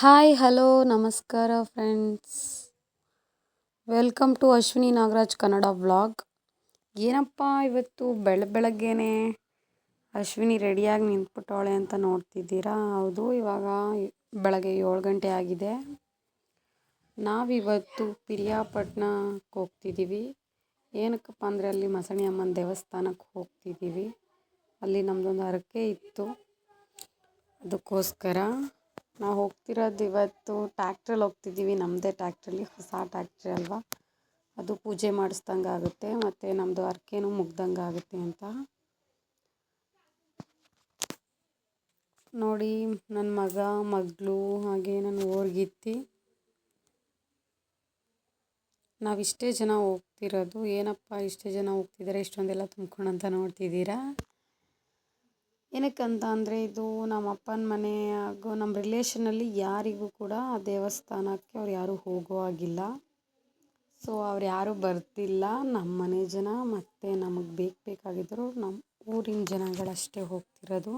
Hi hello ನಮಸ್ಕಾರ friends welcome to Ashwini Nagaraj Kannada vlog ಏನಪ್ಪ ಇವತ್ತು ಬೆಳ, ಬೆಳಗ್ಗೆನೆ ಅಶ್ವಿನಿ ರೆಡಿಯಾಗಿ ನಿಂತ್ಬಿಟ್ಟವಳೆ ಅಂತ ನೋಡ್ತಿದ್ದೀರಾ? ಹೌದು, ಇವಾಗ ಬೆಳಗ್ಗೆ ಏಳು ಗಂಟೆ ಆಗಿದೆ. ನಾವಿವತ್ತು ಪಿರಿಯಾಪಟ್ಟಣಕ್ಕೆ ಹೋಗ್ತಿದ್ದೀವಿ. ಏನಕ್ಕಪ್ಪ ಅಂದರೆ ಅಲ್ಲಿ ಮಸಣಿ ಅಮ್ಮನ ದೇವಸ್ಥಾನಕ್ಕೆ ಹೋಗ್ತಿದ್ದೀವಿ. ಅಲ್ಲಿ ನಮ್ಮದೊಂದು ಹರಕೆ ಇತ್ತು. ಅದಕ್ಕೋಸ್ಕರ ನಾವು ಹೋಗ್ತಿರೋದು ಇವತ್ತು ಟ್ಯಾಕ್ಟ್ರಲ್ಲಿ ಹೋಗ್ತಿದ್ದೀವಿ ನಮ್ಮದೇ ಟ್ಯಾಕ್ಟ್ರಲ್ಲಿ ಹೊಸ ಟ್ಯಾಕ್ಟ್ರಿ ಅಲ್ವಾ? ಅದು ಪೂಜೆ ಮಾಡಿಸ್ದಂಗೆ ಆಗುತ್ತೆ. ಮತ್ತು ನಮ್ಮದು ಹರ್ಕೆನೂ ಮುಗ್ದಂಗೆ ಆಗುತ್ತೆ ಅಂತ. ನೋಡಿ ನನ್ನ ಮಗ, ಮಗಳು ಹಾಗೆ ನನ್ನ ಓರ್ಗಿತ್ತಿ. ನಾವಿಷ್ಟೇ ಜನ ಹೋಗ್ತಿರೋದು. ಏನಪ್ಪ ಇಷ್ಟೇ ಜನ ಹೋಗ್ತಿದ್ದಾರೆ ಇಷ್ಟೊಂದೆಲ್ಲ ತುಂಬ್ಕೊಂಡು ಅಂತ ನೋಡ್ತಿದ್ದೀರಾ? ಏನಕ್ಕಂತ ಅಂದರೆ ಇದು ನಮ್ಮ ಅಪ್ಪನ ಮನೆ ಹಾಗೂ ನಮ್ಮ ರಿಲೇಷನಲ್ಲಿ ಯಾರಿಗೂ ಕೂಡ ಆ ದೇವಸ್ಥಾನಕ್ಕೆ ಅವ್ರು ಯಾರೂ ಹೋಗೋ ಹಾಗಿಲ್ಲ. ಸೊ ಅವ್ರು ಯಾರೂ ಬರ್ತಿಲ್ಲ. ನಮ್ಮ ಮನೆ ಜನ ಮತ್ತು ನಮಗೆ ಬೇಕು ಬೇಕಾಗಿದ್ದರು ನಮ್ಮ ಊರಿನ ಜನಗಳಷ್ಟೇ ಹೋಗ್ತಿರೋದು.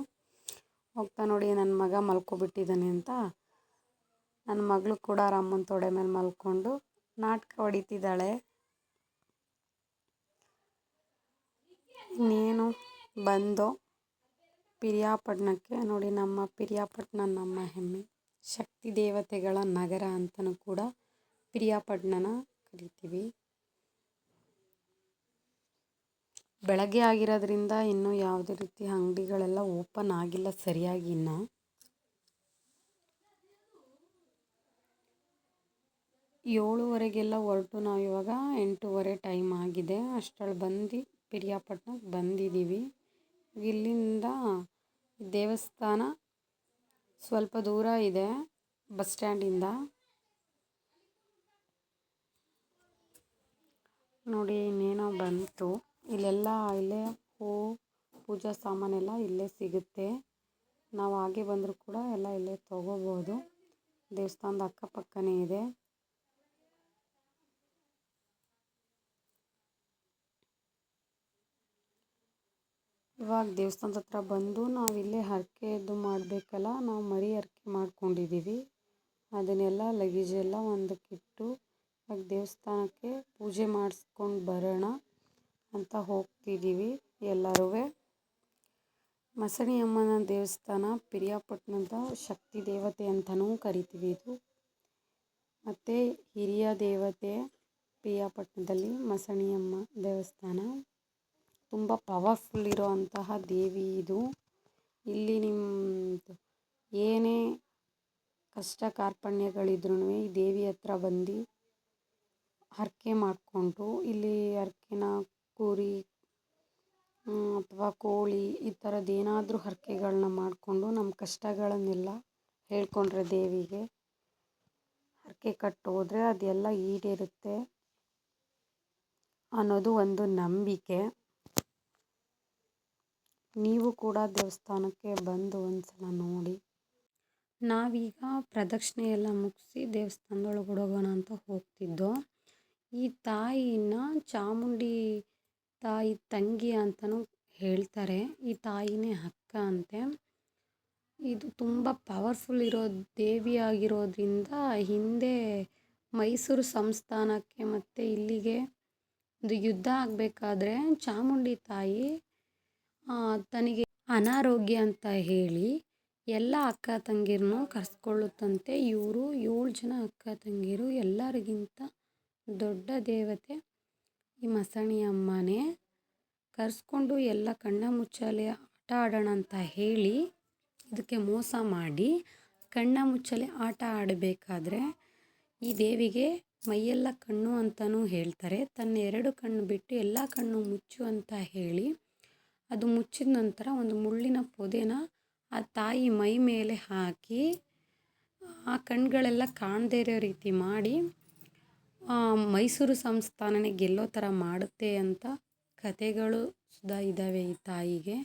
ಹೋಗ್ತಾ ನೋಡಿ ನನ್ನ ಮಗ ಮಲ್ಕೊಬಿಟ್ಟಿದ್ದಾನೆ ಅಂತ. ನನ್ನ ಮಗಳು ಕೂಡ ಅಮ್ಮನ ತೊಡೆ ಮೇಲೆ ಮಲ್ಕೊಂಡು ನಾಟಕ ಹೊಡಿತಿದ್ದಾಳೆ. ಇನ್ನೇನು ಬಂದು ಪಿರಿಯಾಪಟ್ಟಣಕ್ಕೆ ನೋಡಿ ನಮ್ಮ ಪಿರಿಯಾಪಟ್ಟಣ ನಮ್ಮ ಹೆಮ್ಮೆ. ಶಕ್ತಿ ದೇವತೆಗಳ ನಗರ ಅಂತಲೂ ಕೂಡ ಪಿರಿಯಾಪಟ್ಟಣನ ಕರಿತೀವಿ. ಬೆಳಗ್ಗೆ ಆಗಿರೋದ್ರಿಂದ ಇನ್ನೂ ಯಾವುದೇ ರೀತಿ ಅಂಗಡಿಗಳೆಲ್ಲ ಓಪನ್ ಆಗಿಲ್ಲ ಸರಿಯಾಗಿ ಇನ್ನು. ಏಳುವರೆಗೆಲ್ಲ ಹೊರಟು ನಾವು ಇವಾಗ ಎಂಟೂವರೆ ಟೈಮ್ ಆಗಿದೆ. ಅಷ್ಟರಲ್ಲಿ ಬಂದು ಪಿರಿಯಾಪಟ್ಟಣಕ್ಕೆ ಬಂದಿದ್ದೀವಿ. ಇಲ್ಲಿಂದ ದೇವಸ್ಥಾನ ಸ್ವಲ್ಪ ದೂರ ಇದೆ, ಬಸ್ ಸ್ಟ್ಯಾಂಡಿಂದ ನೋಡಿ, ಇನ್ನೇನೋ ಬಂತು. ಇಲ್ಲೆಲ್ಲ, ಇಲ್ಲೇ ಹೂ, ಪೂಜಾ ಸಾಮಾನೆಲ್ಲ ಇಲ್ಲೇ ಸಿಗುತ್ತೆ. ನಾವು ಹಾಗೆ ಬಂದರೂ ಕೂಡ ಎಲ್ಲ ಇಲ್ಲೇ ತೊಗೋಬೋದು. ದೇವಸ್ಥಾನದ ಅಕ್ಕಪಕ್ಕನೇ ಇದೆ. ಇವಾಗ ದೇವಸ್ಥಾನದ ಹತ್ರ ಬಂದು ನಾವು ಇಲ್ಲೇ ಹರಕೆದು ಮಾಡಬೇಕಲ್ಲ, ನಾವು ಮರಿ ಹರಕೆ ಮಾಡ್ಕೊಂಡಿದ್ದೀವಿ. ಅದನ್ನೆಲ್ಲ ಲಗೇಜ್ ಎಲ್ಲ ಒಂದಕ್ಕಿಟ್ಟು ಇವಾಗ ದೇವಸ್ಥಾನಕ್ಕೆ ಪೂಜೆ ಮಾಡಿಸ್ಕೊಂಡು ಬರೋಣ ಅಂತ ಹೋಗ್ತಿದ್ದೀವಿ ಎಲ್ಲರೂ. ಮಸಣಿ ಅಮ್ಮನ ದೇವಸ್ಥಾನ ಪಿರಿಯಾಪಟ್ಟಣದ ಶಕ್ತಿ ದೇವತೆ ಅಂತಲೂ ಕರಿತೀವಿ ಇದು. ಮತ್ತು ಹಿರಿಯ ದೇವತೆ ಪಿರಿಯಾಪಟ್ಟಣದಲ್ಲಿ ಮಸಣಿಯಮ್ಮ ದೇವಸ್ಥಾನ. ತುಂಬ ಪವರ್ಫುಲ್ ಇರುವಂತಹ ದೇವಿ ಇದು. ಇಲ್ಲಿ ನಿಮ್ಮ ಏನೇ ಕಷ್ಟ ಕಾರ್ಪಣ್ಯಗಳಿದ್ರೂ ಈ ದೇವಿ ಹತ್ರ ಬಂದು ಹರಕೆ ಮಾಡಿಕೊಂಡು ಇಲ್ಲಿ ಹರಕೆನ ಕುರಿ ಅಥವಾ ಕೋಳಿ ಈ ಥರದ್ದು ಏನಾದರೂ ಹರಕೆಗಳನ್ನ ಮಾಡಿಕೊಂಡು ನಮ್ಮ ಕಷ್ಟಗಳನ್ನೆಲ್ಲ ಹೇಳ್ಕೊಂಡ್ರೆ ದೇವಿಗೆ. ಹರಕೆ ಕಟ್ಟೋದ್ರೆ ಅದೆಲ್ಲ ಈಡೇರುತ್ತೆ ಅನ್ನೋದು ಒಂದು ನಂಬಿಕೆ. ನೀವು ಕೂಡ ದೇವಸ್ಥಾನಕ್ಕೆ ಬಂದು ಒಂದು ಸಲ ನೋಡಿ. ನಾವೀಗ ಪ್ರದಕ್ಷಿಣೆ ಎಲ್ಲ ಮುಗಿಸಿ ದೇವಸ್ಥಾನದೊಳಗೆ ಹೋಗೋಣ ಅಂತ ಹೋಗ್ತಿದ್ದೋ, ಈ ತಾಯಿನ ಚಾಮುಂಡಿ ತಾಯಿ ತಂಗಿ ಅಂತಲೂ ಹೇಳ್ತಾರೆ. ಈ ತಾಯಿನೇ ಅಕ್ಕ ಅಂತೆ. ಇದು ತುಂಬ ಪವರ್ಫುಲ್ ಇರೋ ದೇವಿ ಆಗಿರೋದ್ರಿಂದ ಹಿಂದೆ ಮೈಸೂರು ಸಂಸ್ಥಾನಕ್ಕೆ ಮತ್ತು ಇಲ್ಲಿಗೆ ಒಂದು ಯುದ್ಧ ಆಗಬೇಕಾದ್ರೆ ಚಾಮುಂಡಿ ತಾಯಿ ತನಗೆ ಅನಾರೋಗ್ಯ ಅಂತ ಹೇಳಿ ಎಲ್ಲ ಅಕ್ಕ ತಂಗಿರನ್ನು ಕರೆಸ್ಕೊಳ್ಳುತ್ತಂತೆ. ಇವರು ಏಳು ಜನ ಅಕ್ಕ ತಂಗಿರು, ಎಲ್ಲರಿಗಿಂತ ದೊಡ್ಡ ದೇವತೆ ಈ ಮಸಣಿ ಅಮ್ಮನೇ. ಕರೆಸ್ಕೊಂಡು ಎಲ್ಲ ಕಣ್ಣ ಮುಚ್ಚಾಲೆ ಆಟ ಆಡೋಣ ಅಂತ ಹೇಳಿ ಇದಕ್ಕೆ ಮೋಸ ಮಾಡಿ ಕಣ್ಣ ಮುಚ್ಚಲೆ ಆಟ ಆಡಬೇಕಾದ್ರೆ ಈ ದೇವಿಗೆ ಮೈಯೆಲ್ಲ ಕಣ್ಣು ಅಂತಲೂ ಹೇಳ್ತಾರೆ. ತನ್ನ ಎರಡು ಕಣ್ಣು ಬಿಟ್ಟು ಎಲ್ಲ ಕಣ್ಣು ಮುಚ್ಚು ಅಂತ ಹೇಳಿ ಅದು ಮುಚ್ಚಿದ ನಂತರ ಒಂದು ಮುಳ್ಳಿನ ಪೊದೆನ ಆ ತಾಯಿ ಮೈ ಮೇಲೆ ಹಾಕಿ, ಆ ಕಣ್ಗಳೆಲ್ಲ ಕಾಣದೇ ಇರೋ ರೀತಿ ಮಾಡಿ ಮೈಸೂರು ಸಂಸ್ಥಾನನೇ ಗೆಲ್ಲೋ ಥರ ಮಾಡುತ್ತೆ ಅಂತ ಕಥೆಗಳು ಸುಧಾ ಇದ್ದಾವೆ ಈ ತಾಯಿಗೆ.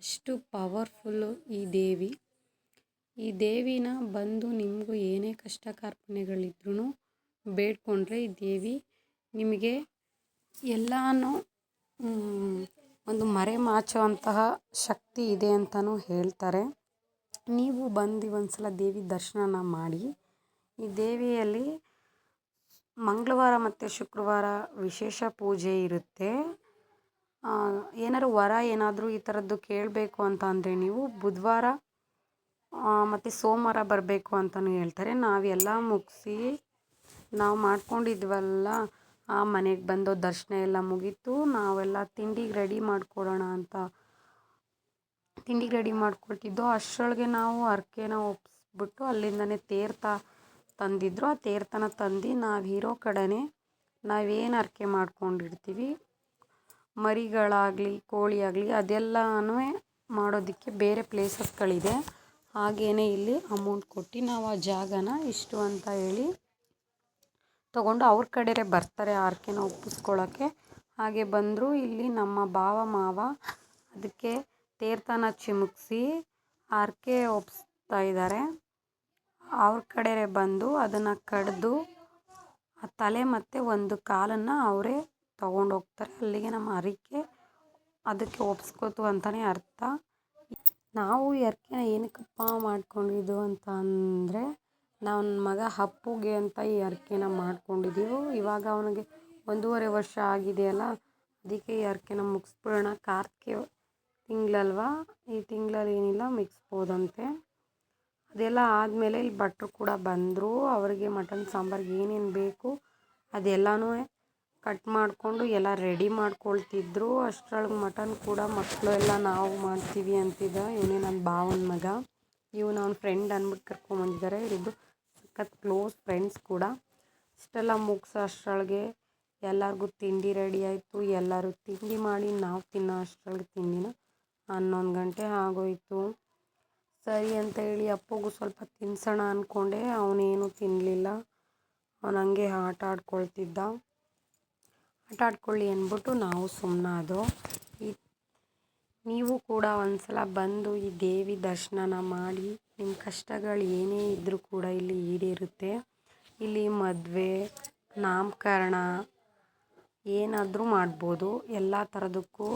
ಅಷ್ಟು ಪವರ್ಫುಲ್ಲು ಈ ದೇವಿ. ಈ ದೇವಿನ ಬಂದು ನಿಮಗೂ ಏನೇ ಕಷ್ಟ ಕಾರ್ಪಣ್ಯಗಳಿದ್ರೂ ಬೇಡ್ಕೊಂಡ್ರೆ ಈ ದೇವಿ ನಿಮಗೆ ಎಲ್ಲನೂ ಒಂದು ಮರೆಮಾಚುವಂತಹ ಶಕ್ತಿ ಇದೆ ಅಂತಲೂ ಹೇಳ್ತಾರೆ. ನೀವು ಬಂದು ಒಂದು ಸಲ ದೇವಿ ದರ್ಶನನ ಮಾಡಿ, ಈ ದೇವಿಯಲ್ಲಿ ಮಂಗಳವಾರ ಮತ್ತು ಶುಕ್ರವಾರ ವಿಶೇಷ ಪೂಜೆ ಇರುತ್ತೆ. ಏನಾದ್ರು ವರ ಏನಾದರೂ ಈ ಥರದ್ದು ಕೇಳಬೇಕು ಅಂತ ಅಂದರೆ ನೀವು ಬುಧವಾರ ಮತ್ತು ಸೋಮವಾರ ಬರಬೇಕು ಅಂತಲೂ ಹೇಳ್ತಾರೆ. ನಾವೆಲ್ಲ ಮುಗಿಸಿ, ನಾವು ಮಾಡ್ಕೊಂಡಿದ್ವಲ್ಲ ಮನೆಗೆ ಬಂದು ದರ್ಶನ ಎಲ್ಲ ಮುಗೀತು. ನಾವೆಲ್ಲ ತಿಂಡಿಗೆ ರೆಡಿ ಮಾಡಿಕೊಡೋಣ ಅಂತ ತಿಂಡಿಗೆ ರೆಡಿ ಮಾಡ್ಕೊಳ್ತಿದ್ದೋ ಅಷ್ಟರೊಳಗೆ ನಾವು ಹರ್ಕೆನ ಒಪ್ಪಿಸ್ಬಿಟ್ಟು ಅಲ್ಲಿಂದನೇ ತೇರ್ತ ತಂದಿದ್ರು. ಆ ತೇರ್ತನ ತಂದು ನಾವು ಇರೋ ಕಡೆನೇ ನಾವೇನು ಹರಕೆ ಮಾಡ್ಕೊಂಡಿರ್ತೀವಿ ಮರಿಗಳಾಗಲಿ ಕೋಳಿ ಆಗಲಿ ಅದೆಲ್ಲನೂ ಮಾಡೋದಕ್ಕೆ ಬೇರೆ ಪ್ಲೇಸಸ್ಗಳಿದೆ. ಹಾಗೆಯೇ ಇಲ್ಲಿ ಅಮೌಂಟ್ ಕೊಟ್ಟು ನಾವು ಆ ಜಾಗನ ಇಷ್ಟು ಅಂತ ಹೇಳಿ ತೊಗೊಂಡು ಅವ್ರ ಕಡೆಯೇ ಬರ್ತಾರೆ ಹರ್ಕೆನ ಒಪ್ಪಿಸ್ಕೊಳ್ಳೋಕ್ಕೆ. ಹಾಗೆ ಬಂದರು ಇಲ್ಲಿ ನಮ್ಮ ಭಾವ ಮಾವ ಅದಕ್ಕೆ ತೇರ್ತನ ಚಿಮುಕ್ಸಿ ಆರ್ಕೆ ಒಪ್ಪಿಸ್ತಾ ಇದ್ದಾರೆ. ಅವ್ರ ಕಡೆಯೇ ಬಂದು ಅದನ್ನು ಕಡಿದು ಆ ತಲೆ ಮತ್ತು ಒಂದು ಕಾಲನ್ನು ಅವರೇ ಹೋಗ್ತಾರೆ. ಅಲ್ಲಿಗೆ ನಮ್ಮ ಅರಿಕೆ ಅದಕ್ಕೆ ಒಪ್ಸ್ಕೊತು ಅಂತಲೇ ಅರ್ಥ. ನಾವು ಹರ್ಕೆನ ಏನಕ್ಕಪ್ಪ ಮಾಡ್ಕೊಂಡಿದ್ದು ಅಂತ ಅಂದರೆ ನನ್ನ ಮಗ ಅಪ್ಪುಗೆ ಅಂತ ಈ ಹರ್ಕೆನ ಮಾಡ್ಕೊಂಡಿದ್ದೀವಿ ಇವಾಗ ಅವನಿಗೆ ಒಂದೂವರೆ ವರ್ಷ ಆಗಿದೆಯಲ್ಲ ಅದಕ್ಕೆ ಈ ಹರ್ಕೆನ ಮುಗಿಸ್ಬಿಡೋಣ. ಕಾರ್ತಿಕೆ ತಿಂಗ್ಳಲ್ವಾ? ಈ ತಿಂಗಳಲ್ಲಿ ಏನಿಲ್ಲ ಮಿಕ್ಸ್ಬೋದಂತೆ ಅದೆಲ್ಲ ಆದಮೇಲೆ ಇಲ್ಲಿ ಭಟ್ರು ಕೂಡ ಬಂದರು. ಅವರಿಗೆ ಮಟನ್ ಸಾಂಬಾರ್ಗೆ ಏನೇನು ಬೇಕು ಅದೆಲ್ಲನೂ ಕಟ್ ಮಾಡಿಕೊಂಡು ಎಲ್ಲ ರೆಡಿ ಮಾಡ್ಕೊಳ್ತಿದ್ರು. ಅಷ್ಟರೊಳಗೆ ಮಟನ್ ಕೂಡ ಮಕ್ಕಳು ಎಲ್ಲ ನಾವು ಮಾಡ್ತೀವಿ ಅಂತಿದ್ದ. ಇವನೇ ನನ್ನ ಭಾವನ ಮಗ. ಇವನು ಅವ್ನ ಫ್ರೆಂಡ್ ಅಂದ್ಬಿಟ್ಟು ಕರ್ಕೊಂಬಂದಿದ್ದಾರೆ ಇವರಿಬ್ಬರು ಸಖತ್ ಕ್ಲೋಸ್ ಫ್ರೆಂಡ್ಸ್ ಕೂಡ. ಇಷ್ಟೆಲ್ಲ ಮುಗಿಸೋ ಅಷ್ಟರೊಳಗೆ ಎಲ್ಲರಿಗೂ ತಿಂಡಿ ರೆಡಿ ಆಯಿತು. ಎಲ್ಲರೂ ತಿಂಡಿ ಮಾಡಿ ನಾವು ತಿನ್ನೋ ಅಷ್ಟರೊಳಗೆ ತಿಂಡಿನ ಹನ್ನೊಂದು ಗಂಟೆ ಆಗೋಯಿತು. ಸರಿ ಅಂತ ಹೇಳಿ ಅಪ್ಪಗೂ ಸ್ವಲ್ಪ ತಿನ್ಸೋಣ ಅಂದ್ಕೊಂಡೆ ಅವನೇನು ತಿನ್ನಲಿಲ್ಲ ಅವನು ಹಂಗೆ ಆಟ ಆಡ್ಕೊಳ್ತಿದ್ದ. ಆಟ ಆಡ್ಕೊಳ್ಳಿ ಅಂದ್ಬಿಟ್ಟು ನಾವು ಸುಮ್ಮನಾದೋ ನೀವು ಕೂಡ ಒಂದ್ಸಲ ಬಂದು ಈ ದೇವಿ ದರ್ಶನನ ಮಾಡಿ ನಿಮ್ಮ ಕಷ್ಟಗಳು ಏನೇ ಇದ್ದರೂ ಕೂಡ ಇಲ್ಲಿ ಈಡೇರುತ್ತೆ. ಇಲ್ಲಿ ಮದುವೆ, ನಾಮಕರಣ ಏನಾದರೂ ಮಾಡ್ಬೋದು. ಎಲ್ಲ ಥರದಕ್ಕೂ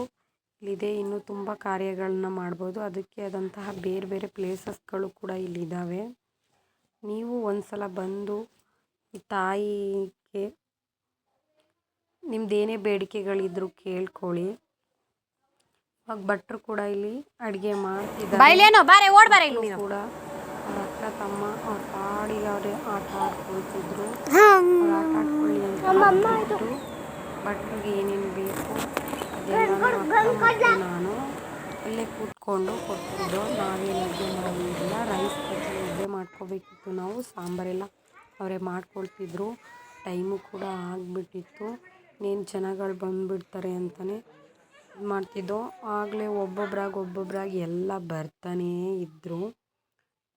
ಇಲ್ಲಿದೆ. ಇನ್ನೂ ತುಂಬ ಕಾರ್ಯಗಳನ್ನ ಮಾಡ್ಬೋದು. ಅದಕ್ಕೆ ಆದಂತಹ ಬೇರೆ ಬೇರೆ ಪ್ಲೇಸಸ್ಗಳು ಕೂಡ ಇಲ್ಲಿದ್ದಾವೆ ನೀವು ಒಂದು ಸಲ ಬಂದು ಈ ತಾಯಿಗೆ ನಿಮ್ದೇನೇ ಬೇಡಿಕೆಗಳಿದ್ರೂ ಕೇಳ್ಕೊಳ್ಳಿ. ಭಟ್ರು ಕೂಡ ಇಲ್ಲಿ ಅಡುಗೆ ಮಾಡ್ತಿದ್ದಾರೆ. ಕೂಡ ಅವ್ರ ಅಕ್ಕ ತಮ್ಮ ಅವ್ರ ಪಾಡಿ ಅವರೇ ಆಟ ಆಡ್ಕೊಳ್ತಿದ್ರು. ಅವ್ರು ಆಟ ಆಡ್ಕೊಳ್ಳಿ ಅಂತ ಬಿಟ್ಟು ಭಟ್ರಿಗೆ ಏನೇನು ಬೇಕು ಅದೆಲ್ಲ ನಾನು ಅಲ್ಲೇ ಕೂತ್ಕೊಂಡು ಕೊಟ್ಟಿದ್ದು. ನಾವೇನು ಅಡುಗೆ ಮಾಡಿರಲಿಲ್ಲ ರೈಸ್ ಬಗ್ಗೆ ಮುದ್ದೆ ಮಾಡ್ಕೋಬೇಕಿತ್ತು ನಾವು. ಸಾಂಬಾರೆಲ್ಲ ಅವರೇ ಮಾಡ್ಕೊಳ್ತಿದ್ರು. ಟೈಮು ಕೂಡ ಆಗಿಬಿಟ್ಟಿತ್ತು. ಇನ್ನೇನು ಜನಗಳು ಬಂದುಬಿಡ್ತಾರೆ ಅಂತಲೇ ಇದು ಮಾಡ್ತಿದ್ದೋ, ಆಗಲೇ ಒಬ್ಬೊಬ್ರಾಗಿ ಒಬ್ಬೊಬ್ರಾಗಿ ಎಲ್ಲ ಬರ್ತಾನೇ ಇದ್ದರು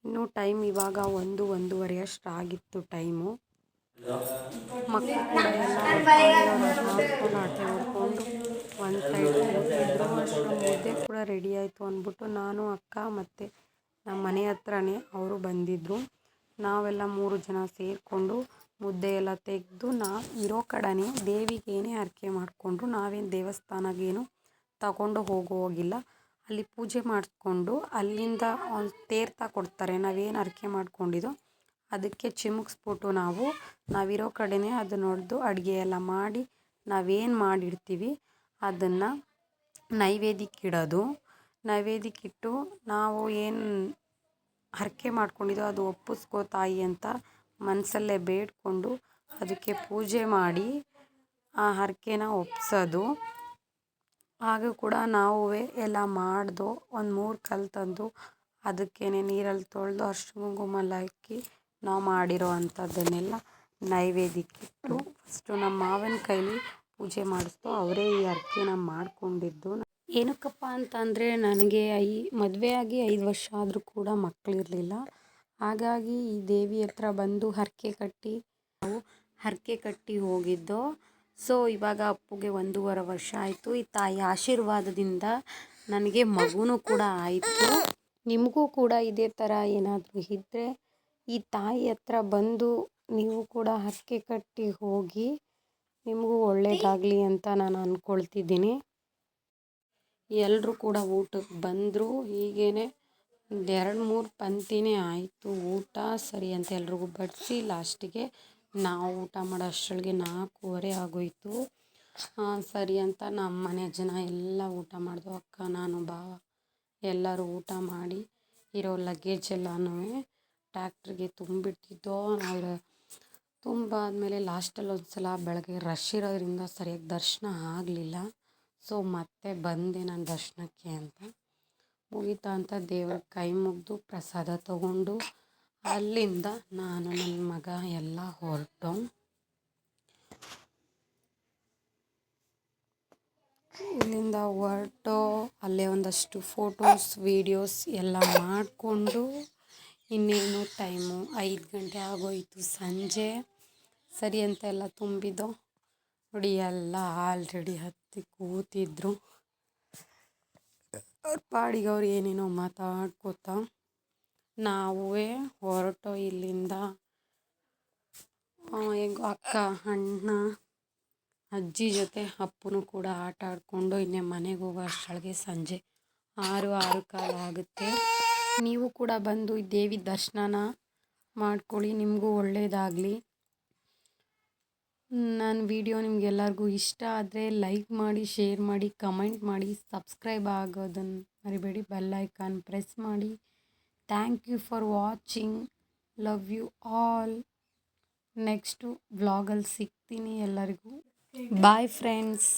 ಇನ್ನು ಟೈಮ್ ಇವಾಗ ಒಂದು ಒಂದೂವರೆ ಅಷ್ಟು ಆಗಿತ್ತು ಟೈಮು. ಮಕ್ಕಳು ಕೂಡ ಎಲ್ಲ ಆಟ ಒಂದು ಸೈಡ್ ಕೂತಿದ್ರು ಅಷ್ಟು ಮುದ್ದೆ ಕೂಡ ರೆಡಿ ಆಯಿತು ಅಂದ್ಬಿಟ್ಟು ನಾನು, ಅಕ್ಕ ಮತ್ತು ನಮ್ಮ ಮನೆ ಹತ್ರನೇ ಅವರು ಬಂದಿದ್ದರು ನಾವೆಲ್ಲ ಮೂರು ಜನ ಸೇರಿಕೊಂಡು ಮುದ್ದೆ ಎಲ್ಲ ತೆಗೆದು ನಾ ಇರೋ ಕಡೆನೇ ದೇವಿಗೇನೇ ಹರಕೆ ಮಾಡಿಕೊಂಡ್ರು. ನಾವೇನು ದೇವಸ್ಥಾನಗೇನು ತಗೊಂಡು ಹೋಗುವಾಗಿಲ್ಲ ಅಲ್ಲಿ ಪೂಜೆ ಮಾಡಿಸ್ಕೊಂಡು ಅಲ್ಲಿಂದ ಒಂದು ತೇರ್ತ ಕೊಡ್ತಾರೆ. ನಾವೇನು ಹರಕೆ ಮಾಡ್ಕೊಂಡಿದ್ದೋ ಅದಕ್ಕೆ ಚಿಮುಕ್ಸ್ಬಿಟ್ಟು ನಾವು, ನಾವಿರೋ ಕಡೆನೇ ಅದು ನೋಡಿದು ಅಡುಗೆ ಎಲ್ಲ ಮಾಡಿ ನಾವೇನು ಮಾಡಿರ್ತೀವಿ ಅದನ್ನು ನೈವೇದ್ಯಕ್ಕೆ ಇಡೋದು. ನೈವೇದ್ಯಕ್ಕೆ ಇಟ್ಟು ನಾವು ಏನು ಹರಕೆ ಮಾಡ್ಕೊಂಡಿದ್ದೋ ಅದು ಒಪ್ಪಿಸ್ಕೋ ತಾಯಿ ಅಂತ ಮನಸಲ್ಲೇ ಬೇಡಿಕೊಂಡು ಅದಕ್ಕೆ ಪೂಜೆ ಮಾಡಿ ಆ ಹರಕೆನ ಒಪ್ಪಿಸೋದು ಹಾಗೂ ಕೂಡ ನಾವು ಎಲ್ಲ ಮಾಡಿದೋ ಒಂದು ಮೂರು ಕಲ್ಲು ತಂದು ಅದಕ್ಕೇನೆ ನೀರಲ್ಲಿ ತೊಳೆದು ಅರಿಶಿನ ಕುಂಕುಮ ಹಾಕಿ ನಾವು ಮಾಡಿರೋ ಅಂಥದ್ದನ್ನೆಲ್ಲ ನೈವೇದ್ಯಕ್ಕಿಟ್ಟು ಫಸ್ಟು ನಮ್ಮ ಮಾವನ ಕೈಲಿ ಪೂಜೆ ಮಾಡಿಸ್ತು. ಅವರೇ ಈ ಹರಕೆನ ಮಾಡಿಕೊಂಡಿದ್ದು. ಏನಕ್ಕಪ್ಪ ಅಂತಂದರೆ ನನಗೆ ಐ ಆಗಿ ಐದು ವರ್ಷ ಆದರೂ ಕೂಡ ಮಕ್ಕಳಿರಲಿಲ್ಲ ಹಾಗಾಗಿ ಈ ದೇವಿ ಹತ್ರ ಬಂದು ಹರಕೆ ಕಟ್ಟಿ, ನಾವು ಹರಕೆ ಕಟ್ಟಿ ಹೋಗಿದ್ದೋ. ಸೊ ಇವಾಗ ಅಪ್ಪುಗೆ ಒಂದೂವರೆ ವರ್ಷ ಆಯಿತು. ಈ ತಾಯಿ ಆಶೀರ್ವಾದದಿಂದ ನನಗೆ ಮಗುನೂ ಕೂಡ ಆಯಿತು. ನಿಮಗೂ ಕೂಡ ಇದೇ ಥರ ಏನಾದರೂ ಇದ್ದರೆ ಈ ತಾಯಿ ಹತ್ರ ಬಂದು ನೀವು ಕೂಡ ಹಕ್ಕಿ ಕಟ್ಟಿ ಹೋಗಿ ನಿಮಗೂ ಒಳ್ಳೆಯದಾಗಲಿ ಅಂತ ನಾನು ಅಂದ್ಕೊಳ್ತಿದ್ದೀನಿ ಎಲ್ಲರೂ ಕೂಡ ಊಟಕ್ಕೆ ಬಂದರು. ಹೀಗೇ ಎರಡು ಮೂರು ಪಂಕ್ತಿನೇ ಆಯಿತು ಊಟ. ಸರಿ ಅಂತ ಎಲ್ರಿಗೂ ಬಡಿಸಿ ಲಾಸ್ಟಿಗೆ ನಾವು ಊಟ ಮಾಡೋ ಅಷ್ಟರೊಳಗೆ ನಾಲ್ಕೂವರೆ ಆಗೋಯಿತು. ಸರಿ ಅಂತ ನಮ್ಮ ಮನೆ ಜನ ಎಲ್ಲ ಊಟ ಮಾಡಿದ್ವು ಅಕ್ಕ, ನಾನು ಭಾವ ಎಲ್ಲರೂ ಊಟ ಮಾಡಿ ಇರೋ ಲಗೇಜ್ ಎಲ್ಲನೂ ಟ್ಯಾಕ್ಟ್ರಿಗೆ ತುಂಬಿಡ್ತಿದ್ದೋ, ನಾವು ತುಂಬ ಆದಮೇಲೆ ಲಾಸ್ಟಲ್ಲಿ ಒಂದು ಸಲ ಬೆಳಗ್ಗೆ ರಶ್ ಇರೋದ್ರಿಂದ ಸರಿಯಾಗಿ ದರ್ಶನ ಆಗಲಿಲ್ಲ. ಸೊ ಮತ್ತೆ ಬಂದೆ ನಾನು ದರ್ಶನಕ್ಕೆ ಅಂತ. ಮುಗೀತಾ ಅಂತ ದೇವ್ರಿಗೆ ಕೈ ಮುಗಿದು ಪ್ರಸಾದ ತಗೊಂಡು ಅಲ್ಲಿಂದ ನಾನು ನನ್ನ ಮಗ ಎಲ್ಲ ಹೊರಟು ಇಲ್ಲಿಂದ ಹೊರಟು, ಅಲ್ಲೇ ಒಂದಷ್ಟು ಫೋಟೋಸ್ ವೀಡಿಯೋಸ್ ಎಲ್ಲ ಮಾಡಿಕೊಂಡು ಇನ್ನೇನು ಟೈಮು ಐದು ಗಂಟೆ ಆಗೋಯಿತು ಸಂಜೆ. ಸರಿ ಅಂತ ಎಲ್ಲ ತುಂಬಿದ್ದು, ನೋಡಿ ಎಲ್ಲ ಆಲ್ರೆಡಿ ಹತ್ತಿ ಕೂತಿದ್ರು. ಅವ್ರ ಪಾಡಿಗೆ ಅವ್ರು ಏನೇನೋ ಮಾತಾಡ್ಕೋತ ನಾವೇ ಹೊರಟು ಇಲ್ಲಿಂದ. ಹೆಂಗೋ ಅಕ್ಕ, ಅಣ್ಣ, ಅಜ್ಜಿ ಜೊತೆ ಅಪ್ಪನು ಕೂಡ ಆಟ ಆಡಿಕೊಂಡು ಇನ್ನೇ ಮನೆಗೆ ಹೋಗೋ ಅಷ್ಟರೊಳಗೆ ಸಂಜೆ ಆರು ಆರು ಕಾಲ ಆಗುತ್ತೆ. ನೀವು ಕೂಡ ಬಂದು ದೇವಿ ದರ್ಶನನ ಮಾಡ್ಕೊಳ್ಳಿ, ನಿಮಗೂ ಒಳ್ಳೆಯದಾಗಲಿ ನನ್ನ ವಿಡಿಯೋ ನಿಮಗೆಲ್ಲರಿಗೂ ಇಷ್ಟ ಆದರೆ ಲೈಕ್ ಮಾಡಿ, ಶೇರ್ ಮಾಡಿ, ಕಮೆಂಟ್ ಮಾಡಿ, ಸಬ್ಸ್ಕ್ರೈಬ್ ಆಗೋದನ್ನು ಮರಿಬೇಡಿ, ಬೆಲ್ ಐಕಾನ್ ಪ್ರೆಸ್ ಮಾಡಿ. Thank you for watching love you all next ವ್ಲಾಗಲ್ಲಿ ಸಿಗ್ತೀನಿ ಎಲ್ಲರಿಗೂ. Bye friends